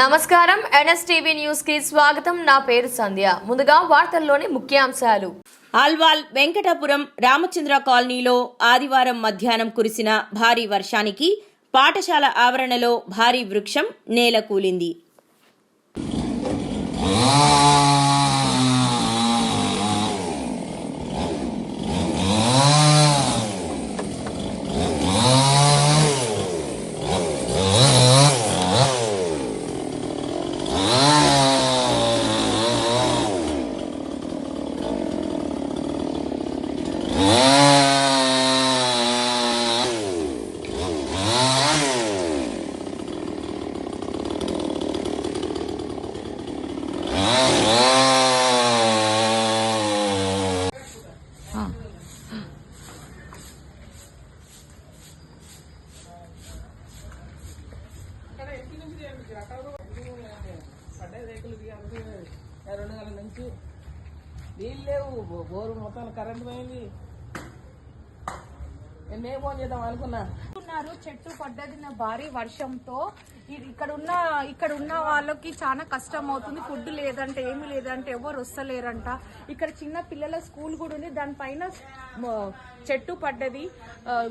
నమస్కారం. ఎన్ఎస్టీవీ న్యూస్కి స్వాగతం. నా పేరు సంధ్య. ముందుగా వార్తల్లోని ముఖ్యాంశాలు. ఆల్వాల్ వెంకటాపురం రామచంద్ర కాలనీలో ఆదివారం మధ్యాహ్నం కురిసిన భారీ వర్షానికి పాఠశాల ఆవరణలో భారీ వృక్షం నేల కూలింది రెండు నెలల నుంచి నీళ్ళు లేవు. బోరు మొత్తం కరెంట్ పోయింది. నేనే ఫోన్ చేద్దాం అనుకున్నా. ఉన్నారు. చెట్టు పడ్డదిన భారీ వర్షంతో. ఇది ఇక్కడ ఉన్న ఇక్కడ ఉన్న వాళ్ళకి చాలా కష్టం అవుతుంది. ఫుడ్ లేదంటే ఏమి లేదంటే ఎవరు వస్తలేరంట. ఇక్కడ చిన్న పిల్లల స్కూల్ కూడా ఉంది. దానిపైన చెట్టు పడ్డది.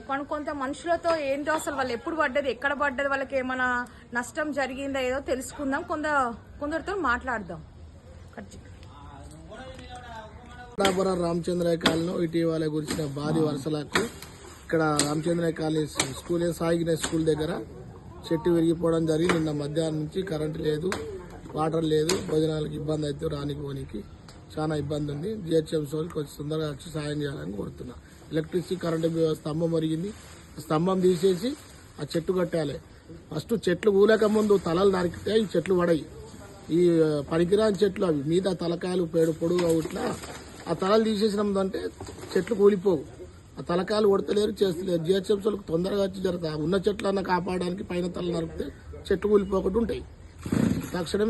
కొన్ని కొంత మనుషులతో ఏంటో అసలు వాళ్ళు ఎప్పుడు పడ్డది ఎక్కడ పడ్డది వాళ్ళకి ఏమైనా నష్టం జరిగిందా ఏదో తెలుసుకుందాం. కొంత కొందరితో మాట్లాడదాం. కట్ రామచంద్రయ్య కాలనీ ఇటీవల గురించిన భారీ వర్షాలకు ఇక్కడ రామచంద్రయ్య కాలనీ స్కూల్ సాగిన స్కూల్ దగ్గర చెట్టు విరిగిపోవడం జరిగింది. నిన్న మధ్యాహ్నం నుంచి కరెంట్ లేదు వాటర్ లేదు భోజనాలకు ఇబ్బంది అయితే రానికి పోనీకి చాలా ఇబ్బంది ఉంది. జిహెచ్ఎంసీ వాళ్ళకి కొంచెం తొందరగా వచ్చి సాయం చేయాలని కోరుతున్నా. ఎలక్ట్రిసిటీ కరెంటు స్తంభం ఒరిగింది స్తంభం తీసేసి ఆ చెట్టు కట్టాలి. ఫస్ట్ చెట్లు ఊలేక ముందు తలలు నరికితే ఈ చెట్లు పడయి. ఈ పనికిరాని చెట్లు అవి. మీద తలకాయలు పేడు పొడుగు ఇట్లా. ఆ తలలు తీసేసినామంటే చెట్లు కూలిపోవు. ఆ తలకాయలు కొడతలేరు చేస్తలేరు. జిహెచ్ఎంసీలకు తొందరగా వచ్చి జరుగుతాయి. ఉన్న చెట్లన్నా కాపాడడానికి పైన తల నరికితే చెట్లు కూలిపోకుండా ఉంటాయి. తక్షణం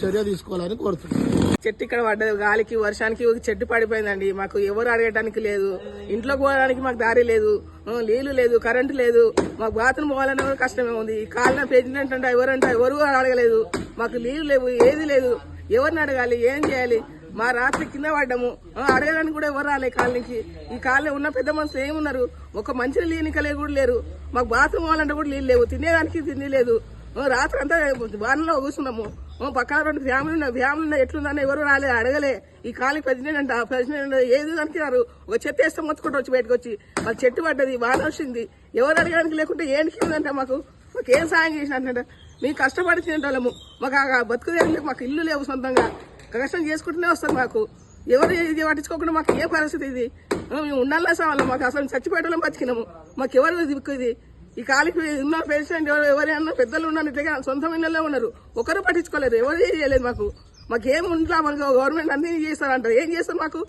చర్య తీసుకోవాలని కోరుతున్నాను చెట్టు ఇక్కడ పడ్డది. గాలికి వర్షానికి ఒక చెట్టు పడిపోయిందండి. మాకు ఎవరు అడగటానికి లేదు. ఇంట్లోకి పోవడానికి మాకు దారి లేదు. నీళ్ళు నీళ్ళు లేదు కరెంటు లేదు. మాకు బాత్రూమ్ పోవాలన్నా కూడా కష్టమే ఉంది. ఈ కాలన ప్రెసిడెంట్ అంటే ఎవరంటే ఎవరు అడగలేదు. మాకు నీళ్ళు లేవు ఏది లేదు. ఎవరిని అడగాలి ఏం చేయాలి? మా రాత్రి కింద పడ్డాము. అడగడానికి కూడా ఎవరు రాలే కాలనీకి. ఈ కాలనీ ఉన్న పెద్ద మనుషులు ఏమున్నారు? ఒక మంచి లేనికలే కూడా లేరు. మాకు బాత్రూమ్ పోవాలంటే కూడా నీళ్ళు లేవు. తినేదానికి తిండి లేదు. రాత్రి అంతా వానలో కూర్చున్నాము. పక్కన రెండు ఫ్యామిలీ ఉన్నాయి. ఫ్యామిలీ ఉన్నాయి. ఎట్లుందని ఎవరు రాలే అడగలే. ఈ కాలనీ ప్రెసిడెంట్ అంట ప్రెసిడెంట్ ఏది అనుకున్నారు ఒక చెత్త వేస్తే మొత్తుకుంటూ వచ్చి బయటకు వచ్చి వాళ్ళ చెట్టు పడ్డది వాన వచ్చింది. ఎవరు అడగడానికి లేకుంటే ఏంటికి ఉందంట మాకు? మాకు ఏం సాయం చేసినట్టు మేము కష్టపడి తినేటోళ్ళము. మాకు ఆ బతుకు మాకు ఇల్లు లేవు సొంతంగా. కష్టం చేసుకుంటూనే వస్తారు మాకు. ఎవరు ఇది పట్టించుకోకుండా మాకు ఏ పరిస్థితి ఇది? మేము ఉండాలా సావాలి మాకు అసలు చచ్చిపోయేటోళ్ళం బతికినాము. మాకు ఎవరు దిక్కు ఇది? ఈ కాలికి ఉన్న పేషెంట్ ఎవరైనా పెద్దలు ఉన్నారు ఇట్లా సొంత ఇళ్ళలో ఉన్నారు. ఒకరు పట్టించుకోలేరు ఎవరు చేయలేదు మాకు. మాకేం ఏం మనకు గవర్నమెంట్ అన్ని చేస్తారంటారు. ఏం చేస్తారు మాకు?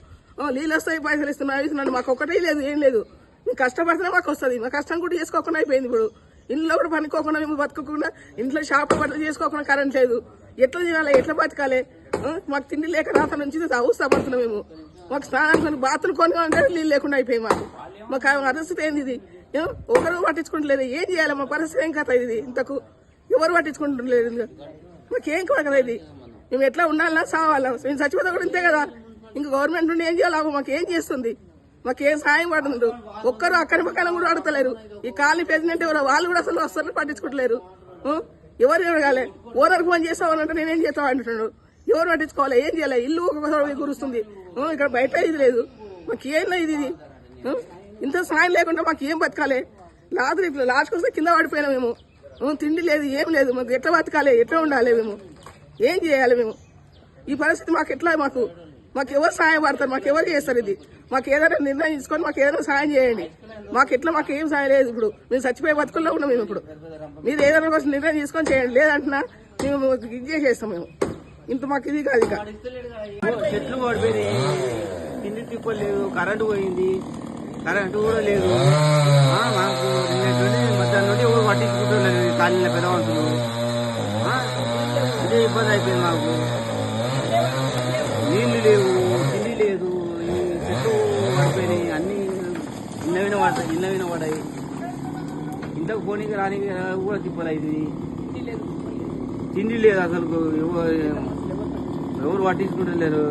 నీళ్ళు వస్తాయి పైసలు ఇస్తున్నాయి ఇస్తున్నారు మాకు ఒకటే లేదు ఏం లేదు. మేము కష్టపడితే మాకు వస్తుంది. మా కష్టం కూడా చేసుకోకుండా అయిపోయింది ఇప్పుడు. ఇంట్లో కూడా పనుకోకుండా మేము బతకకుండా ఇంట్లో షాప్ బట్టలు చేసుకోకుండా కరెంట్ లేదు. ఎట్లా తినాలి ఎట్లా బతకాలి? మాకు తిండి లేక రాత నుంచి అవస్థ పడుతున్నాం మేము. మాకు స్నానం బాత్రూమ్ కొని నీళ్ళు లేకుండా అయిపోయి మాకు. మాకు ఆ పరిస్థితి ఏంది ఇది? ఏం? ఒకరు పట్టించుకుంటలేదు. ఏం చేయాలి? మా పరిస్థితి ఏం కథ ఇది? ఇంతకు ఎవరు పట్టించుకుంటలేదు? మాకేం కదా ఇది? మేము ఎట్లా ఉండాలా సావాలా? మేము చచ్చిపోతే కూడా ఇంతే కదా? ఇంకా గవర్నమెంట్ నుండి ఏం చేయాలి? మాకు ఏం చేస్తుంది? మాకు ఏం సాయం పడుతుంది? ఒక్కరు అక్కడి పక్కన కూడా ఆడతలేరు. ఈ కాలనీ ప్రెసిడెంట్ ఎవరో వాళ్ళు కూడా అసలు వస్తారు పట్టించుకోవట్లేరు. ఎవరు ఎవరు కాలే ఓనర్ ఫోన్ చేస్తామనంటే నేనేం చేస్తావు అంటున్నాడు. ఎవరు పట్టించుకోవాలి? ఏం చేయాలి? ఇల్లు ఒక్కొక్కసారి కురుస్తుంది. ఇక్కడ బయట ఇది లేదు. మాకు ఏం లేదు ఇది? ఇంత సాయం లేకుండా మాకు ఏం బతకాలి? లాదు ఇట్లా లాస్ట్కి వస్తే కింద పడిపోయినా మేము. తిండి లేదు ఏం లేదు. మాకు ఎట్లా బతకాలి? ఎట్లా ఉండాలి మేము? ఏం చేయాలి మేము? ఈ పరిస్థితి మాకు ఎట్లా మాకు? మాకు ఎవరు సాయం పడతారు? మాకు ఎవరు చేస్తారు ఇది? మాకు ఏదైనా నిర్ణయం తీసుకొని మాకు ఏదైనా సాయం చేయండి. మాకు ఎట్లా మాకు ఏం సాయం లేదు ఇప్పుడు. మేము చచ్చిపోయే బతుకుల్లో ఉన్నాం మేము ఇప్పుడు. మీరు ఏదైనా కోసం నిర్ణయం తీసుకొని చేయండి. లేదంటున్నా మేము ఇది చేసేస్తాం మేము. ఇంత మాకు ఇది కాదు ఇక. చెట్లు పడిపోయినాయి. తిండి తిప్పలు లేదు కరెంటు పోయింది. కరెంటు కూడా లేదు. ఆ, మాకు మధ్యాహ్నం నుండి ఎవరు పట్టించుకుంటున్నారు కాలనీలో పెద్దవంతులు ఇదే ఇబ్బంది అయిపోయింది మాకు. నీళ్ళు లేవు తిండి లేదు చెట్లు పడిపోయినాయి అన్ని ఇన్నవిన పడతాయి ఇన్నవిన పడాయి ఇంతకు పోనీకి రానికి కూడా తిప్పలేదు. ఇది తిండి లేదు అసలు ఎవరు ఎవరు పట్టించుకుంటలేరు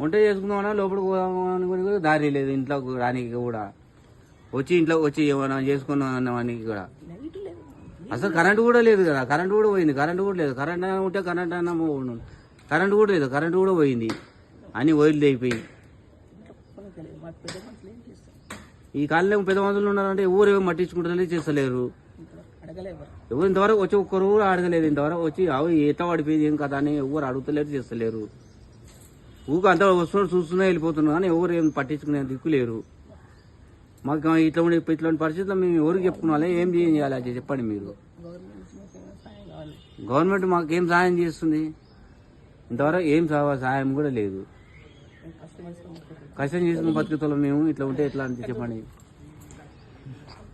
వంట చేసుకుందామన్నా లోపలికి పోదామని కూడా దారి లేదు. ఇంట్లోకి రానికి కూడా. వచ్చి ఇంట్లో వచ్చి ఏమైనా చేసుకున్నామని కూడా. అసలు కరెంట్ కూడా లేదు కదా. కరెంట్ కూడా పోయింది. కరెంట్ కూడా లేదు. కరెంట్ అయినా ఉంటే కరెంట్ అయినా కరెంటు కరెంట్ కూడా లేదు. కరెంట్ కూడా పోయింది. అని వైర్లు అయిపోయి ఈ కాలంలో పెద్ద మనుషులు ఉన్నారంటే ఎవరు ఏమో పట్టించుకుంటారో చేస్తలేరు. ఎవరు. ఇంతవరకు వచ్చి ఒక్కరు కూడా అడగలేదు. ఇంతవరకు వచ్చి అవి ఎట్లా పడిపోయింది ఏం కదా అని ఎవరు అడుగుతలేరు చేస్తలేరు. ఊక అంతా వస్తున్నారు చూస్తున్నా వెళ్ళిపోతున్నారు కానీ ఎవరు ఏం పట్టించుకునే దిక్కు లేరు. మాకు ఇట్లా ఉండే ఇట్లాంటి పరిస్థితుల్లో మేము ఎవరికి చెప్పుకోవాలి ఏం చేయాలి అది చెప్పండి మీరు. గవర్నమెంట్ మాకు ఏం సహాయం చేస్తుంది? ఇంతవరకు ఏం సహా- సహాయం కూడా లేదు. కష్టం చేసుకుని బతుకుతాం మేము ఇట్లా ఉంటే ఎట్లా అని చెప్పండి.